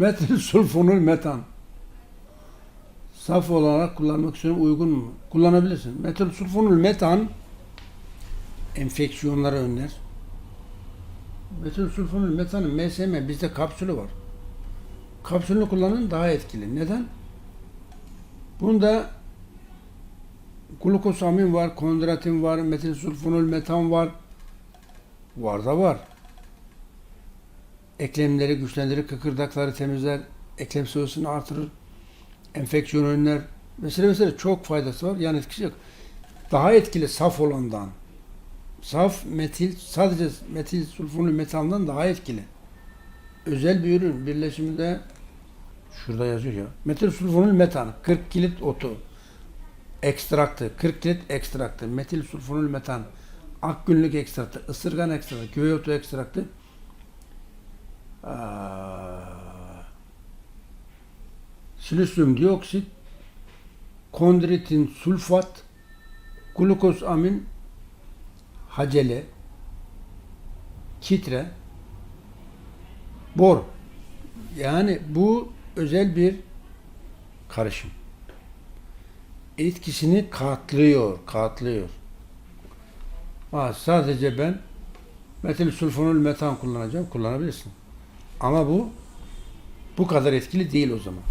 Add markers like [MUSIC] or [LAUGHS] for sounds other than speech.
Metil [LAUGHS] sulfonul metan. Saf olarak kullanmak istiyorum. Uygun mu? Kullanabilirsin. Metil sulfonul metan enfeksiyonları önler. Metil sulfonul metanın MSM bizde kapsülü var. Kapsülünü kullanın daha etkili. Neden? Bunda glukosamin var, kondratin var, metil sulfonul metan var. Var da var. Eklemleri güçlendirir, kıkırdakları temizler, eklem sıvısını artırır, enfeksiyon önler. Mesela mesela çok faydası var. Yani etkisi yok. Daha etkili saf olandan. Saf metil, sadece metil sulfonul metandan daha etkili. Özel bir ürün birleşiminde şurada yazıyor ya. Metil sulfonul metan 40 kilit otu ekstraktı, 40 kilit ekstraktı, metil sulfonul metan, akgünlük ekstraktı, ısırgan ekstraktı, köy otu ekstraktı, aa, silisyum dioksit, kondritin sulfat, glukosamin, hacele, kitre, bor. Yani bu özel bir karışım. Etkisini katlıyor, katlıyor. Ha, sadece ben metil sulfonul metan kullanacağım, kullanabilirsin. Ama bu bu kadar etkili değil o zaman.